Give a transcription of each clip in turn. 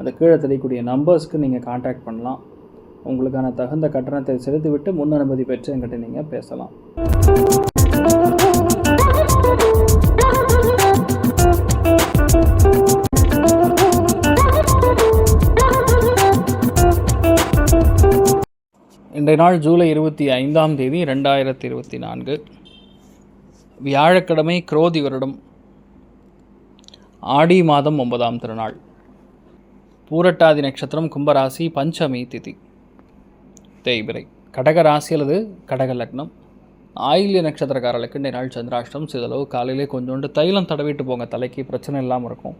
அந்த கீழே தெரியக்கூடிய நம்பர்ஸ்க்கு நீங்கள் காண்டாக்ட் பண்ணலாம். உங்களுக்கான தகுந்த கட்டணத்தை செலுத்திவிட்டு முன் அனுமதி பெற்று என்கிட்ட நீங்கள் பேசலாம். இன்றைய நாள் ஜூலை இருபத்தி ஐந்தாம் தேதி ரெண்டாயிரத்தி இருபத்தி நான்கு. வியாழக்கிழமை குரோதி வருடம். ஆடி மாதம் ஒன்பதாம் திருநாள். பூரட்டாதி நட்சத்திரம் கும்பராசி பஞ்சமி திதி. தேய்பிரை. கடக ராசி அல்லது கடக லக்னம். ஆயில்ய நட்சத்திரக்காரர்களுக்கு இன்றைய நாள் சந்திராஷ்டம் சிதளவு காலையிலே கொஞ்சோண்டு தைலம் தடவிட்டு போங்க. தலைக்கு பிரச்சனை இல்லாமல் இருக்கும்.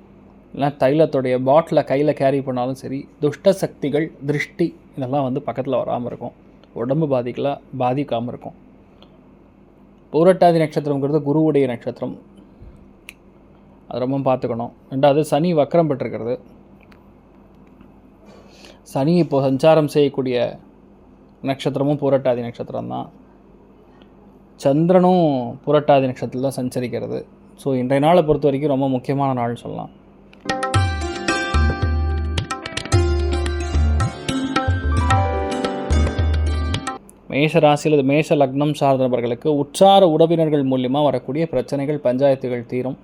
இல்லைனா தைலத்துடைய பாட்டில் கையில் கேரி பண்ணாலும் சரி துஷ்ட சக்திகள் திருஷ்டி இதெல்லாம் வந்து பக்கத்தில் வராமல் இருக்கும். உடம்பு பாதிக்கல பாதிக்காமல் இருக்கும். பூரட்டாதி நட்சத்திரங்கிறது குருவுடைய நட்சத்திரம். அது ரொம்ப பார்த்துக்கணும். ரெண்டாவது சனி வக்கரம் பெற்றிருக்கிறது. சனி இப்போ சஞ்சாரம் செய்யக்கூடிய நட்சத்திரமும் புரட்டாதி நட்சத்திரம் தான் சந்திரனும் புரட்டாதி நட்சத்திரத்தில் தான் சஞ்சரிக்கிறது. ஸோ இன்றைய நாளை பொறுத்த வரைக்கும் ரொம்ப முக்கியமான நாள்னு சொல்லலாம். மேஷ ராசியில் மேஷ லக்னம் சார்ந்த நபர்களுக்கு உற்சார உறவினர்கள் மூலியமாக வரக்கூடிய பிரச்சனைகள் பஞ்சாயத்துகள் தீரும்.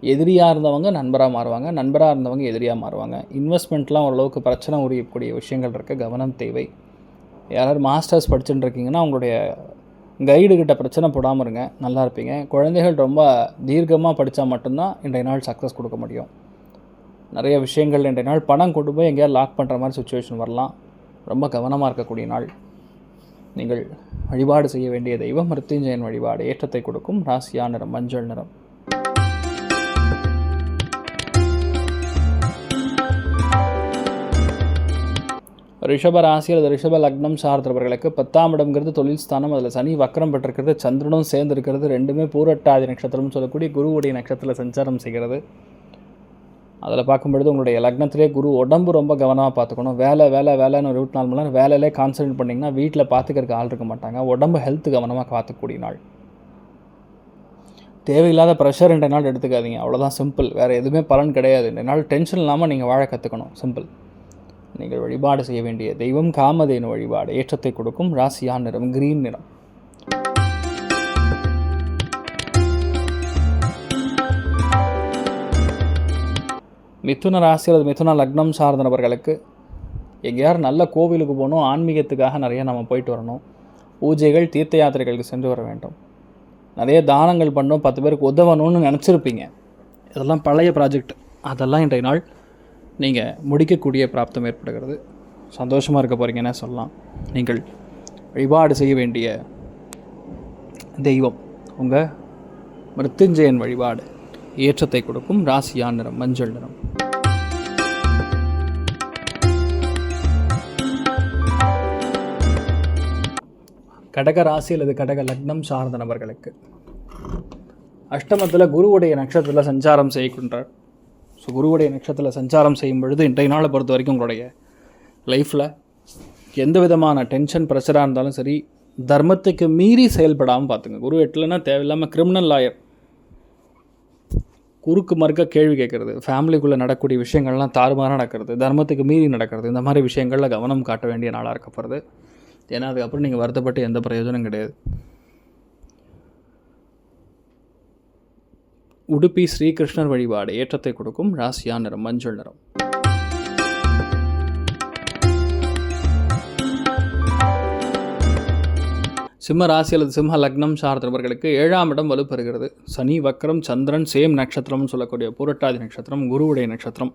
எதிரியாக இருந்தவங்க நண்பராக மாறுவாங்க நண்பராக இருந்தவங்க எதிரியாக மாறுவாங்க. இன்வெஸ்ட்மெண்ட்லாம் ஓரளவுக்கு பிரச்சனை உரியக்கூடிய விஷயங்கள் இருக்க. கவனம் தேவை. யாராவது மாஸ்டர்ஸ் படிச்சுட்டு இருக்கீங்கன்னா உங்களுடைய கைடு கிட்ட பிரச்சனை போடாமல் இருங்க. நல்லா இருப்பீங்க. குழந்தைகள் ரொம்ப தீர்க்கமாக படித்தா மட்டும்தான் இன்றைய நாள் சக்ஸஸ் கொடுக்க முடியும். நிறைய விஷயங்கள் இன்றைய நாள் பணம் கொண்டு போய் எங்கேயாவது லாக் பண்ணுற மாதிரி சுச்சுவேஷன் வரலாம். ரொம்ப கவனமாக இருக்கக்கூடிய நாள். நீங்கள் வழிபாடு செய்ய வேண்டிய தெய்வம் மிருத்யுஞ்சயன் வழிபாடு. ஏற்றத்தை கொடுக்கும். ராசியா நிறம் மஞ்சள் நிறம். ரிஷப ராசி அல்லது ரிஷப லக்னம் சார்ந்தவர்களுக்கு பத்தாம் இடம்ங்கிறது தொழில் ஸ்தானம் அதில் சனி வக்கரம் பெற்றிருக்கிறது சந்திரனும் சேர்ந்திருக்கிறது ரெண்டுமே பூரட்டாதி நட்சத்திரம்னு சொல்லக்கூடிய குருவுடைய நட்சத்திரத்தில் சஞ்சாரம் செய்கிறது. அதில் பார்க்கும்பொழுது உங்களுடைய லக்னத்திலே குரு உடம்பு ரொம்ப கவனமாக பார்த்துக்கணும். வேலை வேலை வேலைன்னு ஒரு இருபத்தி நாலு மணி நேரம் வேலையிலே கான்சன்ட்ரேட் பண்ணிங்கன்னா வீட்டில் பார்த்துக்கிறதுக்கு ஆள் இருக்க மாட்டாங்க. உடம்பு ஹெல்த் கவனமாக பார்த்துக்கூடிய நாள். தேவையில்லாத ப்ரெஷர் ரெண்டு நாள் எடுத்துக்காதீங்க. அவ்வளோதான் சிம்பிள் வேறு எதுவுமே பலன் கிடையாது. ரெண்டு நாள் டென்ஷன் இல்லாமல் நீங்கள் வாழ கற்றுக்கணும் சிம்பிள் நீங்கள் வழிபாடு செய்ய வேண்டிய தெய்வம் காமதேனு வழிபாடு ஏற்றத்தை கொடுக்கும் ராசியான் நிறம் கிரீன் நிறம். மிதுன ராசி அல்லது மிதுன லக்னம் சார்ந்த நபர்களுக்கு எங்கேயார் நல்ல கோவிலுக்கு போகணும் ஆன்மீகத்துக்காக நிறைய நம்ம போயிட்டு வரணும். பூஜைகள் தீர்த்த யாத்திரைகளுக்கு சென்று வர வேண்டும். நிறைய தானங்கள் பண்ணோம் பத்து பேருக்கு உதவணும்னு நினச்சிருப்பீங்க. இதெல்லாம் பழைய ப்ராஜெக்ட் அதெல்லாம் இன்றைய நாள் நீங்கள் முடிக்கக்கூடிய பிராப்தம் ஏற்படுகிறது. சந்தோஷமாக இருக்க போகிறீங்கன்னு சொல்லலாம். நீங்கள் வழிபாடு செய்ய வேண்டிய தெய்வம் உங்கள் மிருத்துஞ்சயன் வழிபாடு. ஏற்றத்தை கொடுக்கும் ராசியா நிறம் மஞ்சள் நிறம். கடக ராசி அல்லது கடக லக்னம் சார்ந்த நபர்களுக்கு அஷ்டமத்தில் குருவுடைய நட்சத்திரத்தில் சஞ்சாரம் செய்கின்றார். ஸோ குருவுடைய நட்சத்திரத்தில் சஞ்சாரம் செய்யும் பொழுது இன்றைய நாளை பொறுத்த வரைக்கும் உங்களுடைய லைஃப்பில் எந்த விதமான டென்ஷன் ப்ரெஷராக இருந்தாலும் சரி தர்மத்துக்கு மீறி செயல்படாமல் பார்த்துங்க. குரு எட்டுலன்னா தேவையில்லாமல் கிரிமினல் லாயர் குறுக்கு மறுக்க கேள்வி கேட்குறது ஃபேமிலிக்குள்ளே நடக்கக்கூடிய விஷயங்கள்லாம் தாறுமாறாக நடக்கிறது தர்மத்துக்கு மீறி நடக்கிறது இந்த மாதிரி விஷயங்களில் கவனம் காட்ட வேண்டிய நாளாக இருக்கப்படுறது ஏன்னா அதுக்கப்புறம் நீங்கள் வருத்தப்பட்டு எந்த பிரயோஜனம் கிடையாது. உடுப்பி ஸ்ரீகிருஷ்ணர் வழிபாடு ஏற்றத்தை கொடுக்கும் ராசியா நிறம் மஞ்சள் நிறம். சிம்ம ராசி அல்லது சிம்ம லக்னம் சார்ந்தவர்களுக்கு ஏழாம் இடம் வலுப்பெறுகிறது. சனி வக்கரம் சந்திரன் சேம் நட்சத்திரம்னு சொல்லக்கூடிய பூரட்டாதி நட்சத்திரம் குருவுடைய நட்சத்திரம்.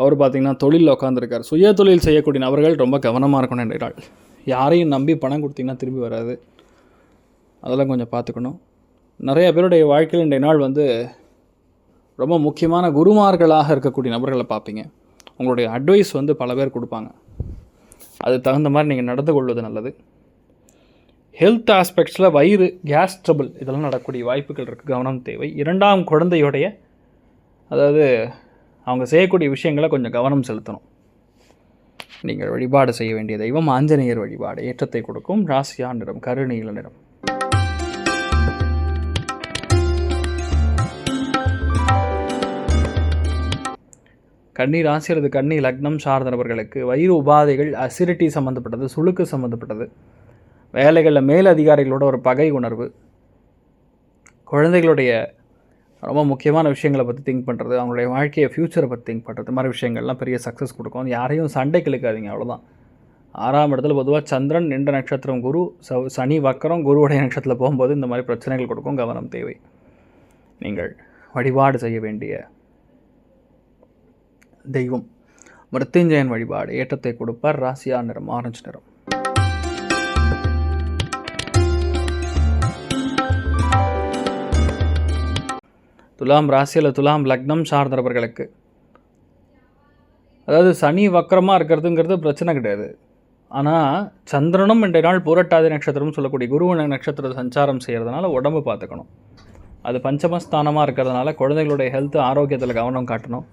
அவர் பார்த்திங்கன்னா தொழிலில் உட்காந்துருக்கார் சுய தொழில் செய்யக்கூடிய நபர்கள் ரொம்ப கவனமாக இருக்கணும் என்றால் யாரையும் நம்பி பணம் கொடுத்தீங்கன்னா திரும்பி வராது. அதெல்லாம் கொஞ்சம் பார்த்துக்கணும். நிறைய பேருடைய வாழ்க்கையில் இன்றைய நாள் வந்து ரொம்ப முக்கியமான குருமார்களாக இருக்கக்கூடிய நபர்களை பார்ப்பீங்க. உங்களுடைய அட்வைஸ் வந்து பல பேர் கொடுப்பாங்க. அது தகுந்த மாதிரி நீங்கள் நடந்து கொள்வது நல்லது. ஹெல்த் ஆஸ்பெக்ட்ஸில் வயிறு கேஸ் ட்ரபிள் இதெல்லாம் நடக்கக்கூடிய வாய்ப்புகள் இருக்குது கவனம் தேவை. இரண்டாம் குழந்தையுடைய அதாவது அவங்க செய்யக்கூடிய விஷயங்களை கொஞ்சம் கவனம் செலுத்தணும். நீங்கள் வழிபாடு செய்ய வேண்டிய தெய்வம் ஆஞ்சநேயர் வழிபாடு ஏற்றத்தை கொடுக்கும். ராசியா நிறம் கருநீல நிறம். கன்னி ராசி அல்லது கன்னி லக்னம் சார்ந்த நபர்களுக்கு வயிறு உபாதைகள் அசிடிட்டி சம்மந்தப்பட்டது சுழுக்கு சம்மந்தப்பட்டது வேலைகளில் மேல் அதிகாரிகளோட ஒரு பகை உணர்வு. குழந்தைகளுடைய ரொம்ப முக்கியமான விஷயங்களை பற்றி திங்க் பண்ணுறது அவங்களுடைய வாழ்க்கையை ஃப்யூச்சரை பற்றி திங்க் பண்ணுறது மாதிரி விஷயங்கள்லாம் பெரிய சக்ஸஸ் கொடுக்கும். யாரையும் சண்டை கிழக்காதீங்க அவ்வளோதான் ஆறாம் இடத்துல பொதுவாக சந்திரன் நின்ற நட்சத்திரம் குரு சனி வக்கரம் குருவுடைய நட்சத்திரத்தில் போகும்போது இந்த மாதிரி பிரச்சனைகள் கொடுக்கும் கவனம் தேவை. நீங்கள் வழிபாடு செய்ய வேண்டிய தெய்வம். மிருத்யுஞ்சயன் வழிபாடு ஏற்றத்தை கொடுப்பார். ராசியா நிறம் ஆரஞ்சு நிறம். துலாம் ராசியில் துலாம் லக்னம் சார்ந்தவர்களுக்கு. அதாவது சனி வக்கரமாக இருக்கிறதுங்கிறது பிரச்சனை கிடையாது. ஆனால் சந்திரனும் இன்றைய நாள் பூரட்டாதி நட்சத்திரம்னு சொல்லக்கூடிய குருவன நட்சத்திர சஞ்சாரம் செய்கிறதுனால உடம்பு பார்த்துக்கணும். அது பஞ்சமஸ்தானமாக இருக்கிறதுனால குழந்தைகளுடைய ஹெல்த் ஆரோக்கியத்தில் கவனம் காட்டணும்.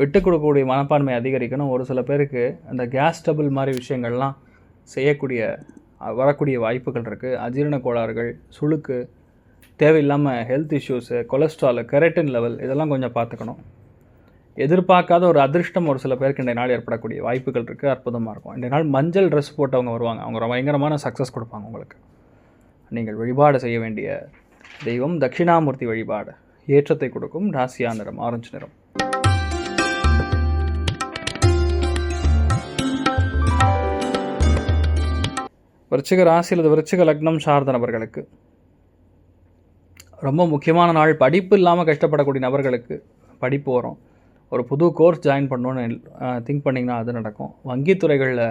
விட்டு கொடுக்கக்கூடிய மனப்பான்மை அதிகரிக்கணும். ஒரு சில பேருக்கு அந்த கேஸ் டபுள் மாதிரி விஷயங்கள்லாம் செய்யக்கூடிய வரக்கூடிய வாய்ப்புகள் இருக்குது அஜீரண கோளாறுகள் சுளுக்கு தேவையில்லாமல் health issues cholesterol keratin level இதெல்லாம் கொஞ்சம் பார்த்துக்கணும். எதிர்பார்க்காத ஒரு அதிர்ஷ்டம் ஒரு சில பேருக்கு இன்றைய நாள் ஏற்படக்கூடிய வாய்ப்புகள் இருக்குது அற்புதமாக இருக்கும். இன்றைய நாள் மஞ்சள் ட்ரெஸ் போட்டவங்க வருவாங்க. அவங்க ரொம்ப பயங்கரமான சக்ஸஸ் கொடுப்பாங்க உங்களுக்கு. நீங்கள் வழிபாடு செய்ய வேண்டிய தெய்வம் தட்சிணாமூர்த்தி வழிபாடு. ஏற்றத்தை கொடுக்கும். ராசியா நிறம் ஆரஞ்சு நிறம். விருச்சிக ராசி அல்லது விருச்சிக லக்னம் சார்ந்த நபர்களுக்கு. ரொம்ப முக்கியமான நாள் படிப்பு இல்லாமல் கஷ்டப்படக்கூடிய நபர்களுக்கு படிப்பு வரும். ஒரு புது கோர்ஸ் ஜாயின் பண்ணணுன்னு திங்க் பண்ணிங்கன்னா அது நடக்கும். வங்கித்துறைகளில்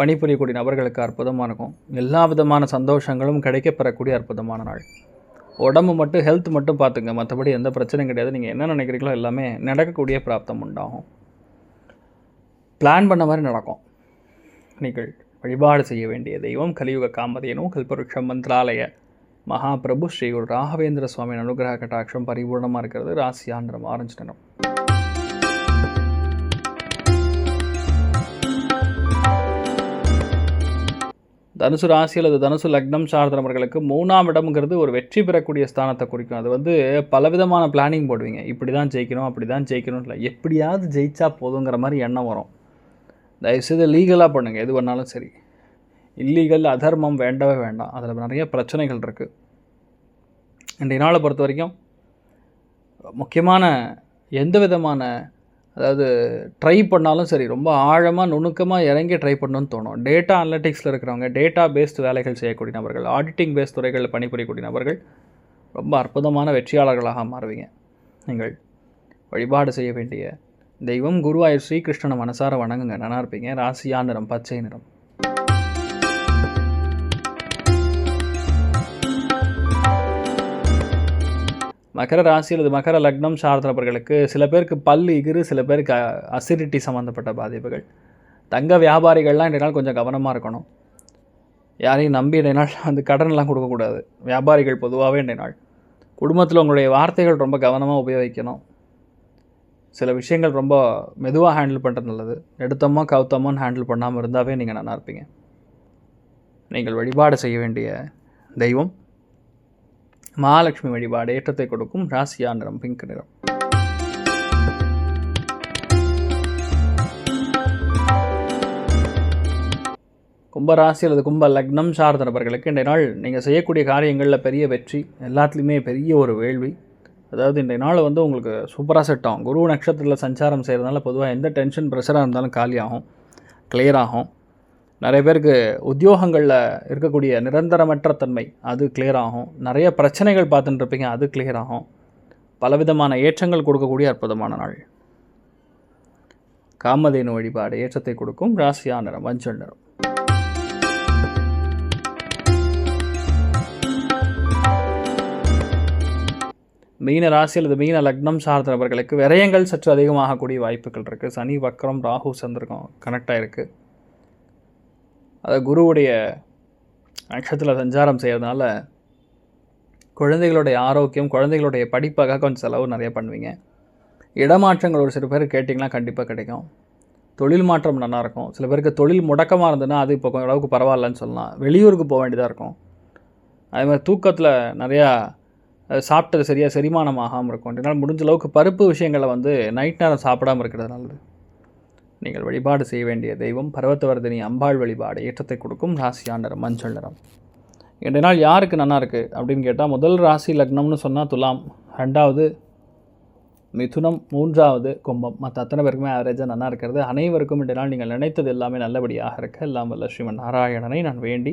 பணிபுரியக்கூடிய நபர்களுக்கு அற்புதமாக இருக்கும். எல்லா விதமான சந்தோஷங்களும் கிடைக்கப்பெறக்கூடிய அற்புதமான நாள். உடம்பு மட்டும் ஹெல்த் மட்டும் பார்த்துங்க. மற்றபடி எந்த பிரச்சனையும் கிடையாது. நீங்கள் என்ன நினைக்கிறீங்களோ எல்லாமே நடக்கக்கூடிய பிராப்தம் உண்டாகும். பிளான் பண்ண மாதிரி நடக்கும். நீங்கள் வழிபாடு செய்ய வேண்டிய தெய்வம் கலியுக காமதேனு கல்பருஷம் மந்திராலய மகாபிரபு ஸ்ரீ ஒரு ராகவேந்திர சுவாமியின் அனுகிரக கட்டாட்சம் பரிபூர்ணமாக இருக்கிறது. ராசியாந்திரம் ஆரஞ்சு நிறம். தனுசு ராசி அல்லது தனுசு லக்னம் சார்ந்தவர்களுக்கு மூணாம் இடம்ங்கிறது ஒரு வெற்றி பெறக்கூடிய ஸ்தானத்தை குறிக்கும். அது வந்து பலவிதமான பிளானிங் போடுவீங்க. இப்படி தான் ஜெயிக்கணும் அப்படி தான் ஜெயிக்கணும் இல்லை. எப்படியாவது ஜெயிச்சா போதுங்கிற மாதிரி எண்ணம் வரும். தயவுசெய்து லீகலாக பண்ணுங்கள் எது பண்ணாலும் சரி. இல்லீகல் அதர்மம் வேண்டவே வேண்டாம். அதில் நிறைய பிரச்சனைகள் இருக்குது இன்றைய நாளை பொறுத்த வரைக்கும் முக்கியமான எந்த விதமான அதாவது ட்ரை பண்ணாலும் சரி ரொம்ப ஆழமாக நுணுக்கமாக இறங்கி ட்ரை பண்ணணும்னு தோணும். டேட்டா அனலிட்டிக்ஸில் இருக்கிறவங்க டேட்டா பேஸ்டு வேலைகள் செய்யக்கூடிய நபர்கள் ஆடிட்டிங் பேஸ்ட் துறைகளில் பணிபுரியக்கூடிய நபர்கள் ரொம்ப அற்புதமான வெற்றியாளர்களாக மாறுவீங்க. நீங்கள் வழிபாடு செய்ய வேண்டிய தெய்வம் குருவாயூர் ஸ்ரீகிருஷ்ணனை மனசார வணங்குங்க. நல்லா இருப்பீங்க. ராசியா நிறம் பச்சை நிறம். மகர ராசி அல்லது மகர லக்னம் சார்ந்தவர்களுக்கு சில பேருக்கு பல் இகிறு சில பேருக்கு அசிடிட்டி சம்மந்தப்பட்ட பாதிப்புகள். தங்க வியாபாரிகள்லாம் இன்றைய நாள் கொஞ்சம் கவனமாக இருக்கணும். யாரையும் நம்பி இன்றைய நாள் வந்து கடன்லாம் கொடுக்கக்கூடாது. வியாபாரிகள் பொதுவாகவே இன்றைய நாள். குடும்பத்தில் உங்களுடைய வார்த்தைகள் ரொம்ப கவனமாக உபயோகிக்கணும். சில விஷயங்கள் ரொம்ப மெதுவாக ஹேண்டில் பண்ணுறது நல்லது. எடுத்தோமா கவுத்தோமான்னு ஹேண்டில் பண்ணாமல் இருந்தாவே நீங்கள் நல்லா இருப்பீங்க. நீங்கள் வழிபாடு செய்ய வேண்டிய தெய்வம் மகாலட்சுமி வழிபாடு ஏற்றத்தை கொடுக்கும் ராசியா நிறம் பிங்க் நிறம். கும்பராசி அல்லது கும்ப லக்னம் சார்ந்த நபர்களுக்கு இன்றைய நாள் நீங்கள் செய்யக்கூடிய காரியங்களில் பெரிய வெற்றி எல்லாத்துலேயுமே பெரிய ஒரு வேள்வி. அதாவது இன்றைய நாள் வந்து உங்களுக்கு சூப்பராக செட் ஆகும். குரு நட்சத்திரத்தில் சஞ்சாரம் செய்கிறதுனால பொதுவாக எந்த டென்ஷன் ப்ரெஷராக இருந்தாலும் காலியாகும் கிளியர் ஆகும். நிறைய பேருக்கு உத்தியோகங்களில் இருக்கக்கூடிய நிரந்தரமற்ற தன்மை அது கிளியர் ஆகும். நிறைய பிரச்சனைகள் பார்த்துட்டு இருப்பீங்க அது கிளியர் ஆகும். பலவிதமான ஏற்றங்கள் கொடுக்கக்கூடிய அற்புதமான நாள். காமதேனு வழிபாடு ஏற்றத்தை கொடுக்கும் ராசியா நிறம் மஞ்சள் நிறம். மீன ராசி அல்லது மீன லக்னம் சார்ந்த நபர்களுக்கு விரயங்கள் சற்று அதிகமாகக்கூடிய வாய்ப்புகள் இருக்குது சனி வக்ரம் ராகு சந்திரகம் கனெக்ட் ஆகிருக்கு அது குருவுடைய நட்சத்திரத்தில் சஞ்சாரம் செய்கிறதுனால குழந்தைகளுடைய ஆரோக்கியம் குழந்தைகளுடைய படிப்பாக கொஞ்சம் செலவு நிறைய பண்ணுவீங்க. இடமாற்றங்கள் ஒரு சில பேர் கேட்டிங்கன்னா கண்டிப்பாக கிடைக்கும். தொழில் மாற்றம் நல்லாயிருக்கும் சில பேருக்கு தொழில் முடக்கமாக இருந்ததுன்னா அது இப்போ கொஞ்சம் அளவுக்கு பரவாயில்லன்னு சொல்லலாம். வெளியூருக்கு போக வேண்டியதாக இருக்கும். அதே மாதிரி தூக்கத்தில் நிறையா சாப்பிட்டது சரியாக செரிமானம் ஆகாமல் இருக்கும். என்னால் முடிஞ்ச அளவுக்கு பருப்பு விஷயங்களை வந்து நைட் நேரம் சாப்பிடாம இருக்கிறது நல்லது. நீங்கள் வழிபாடு செய்ய வேண்டிய தெய்வம் பர்வத்தவர்தினி அம்பாள் வழிபாடு ஏற்றத்தை கொடுக்கும் ராசியா நிறம் மஞ்சள் நிறம். இன்றைய நாள் யாருக்கு நல்லா இருக்குது அப்படின்னு கேட்டால் முதல் ராசி லக்னம்னு சொன்னால் துலாம் ரெண்டாவது மிதுனம் மூன்றாவது கும்பம். மற்ற அத்தனை பேருக்குமே ஆவரேஜாக நல்லா இருக்கிறது. அனைவருக்கும் இன்றைய நாள் நீங்கள் நினைத்தது எல்லாமே நல்லபடியாக இருக்க. எல்லாம் வல்ல ஸ்ரீமன் நாராயணனை நான் வேண்டி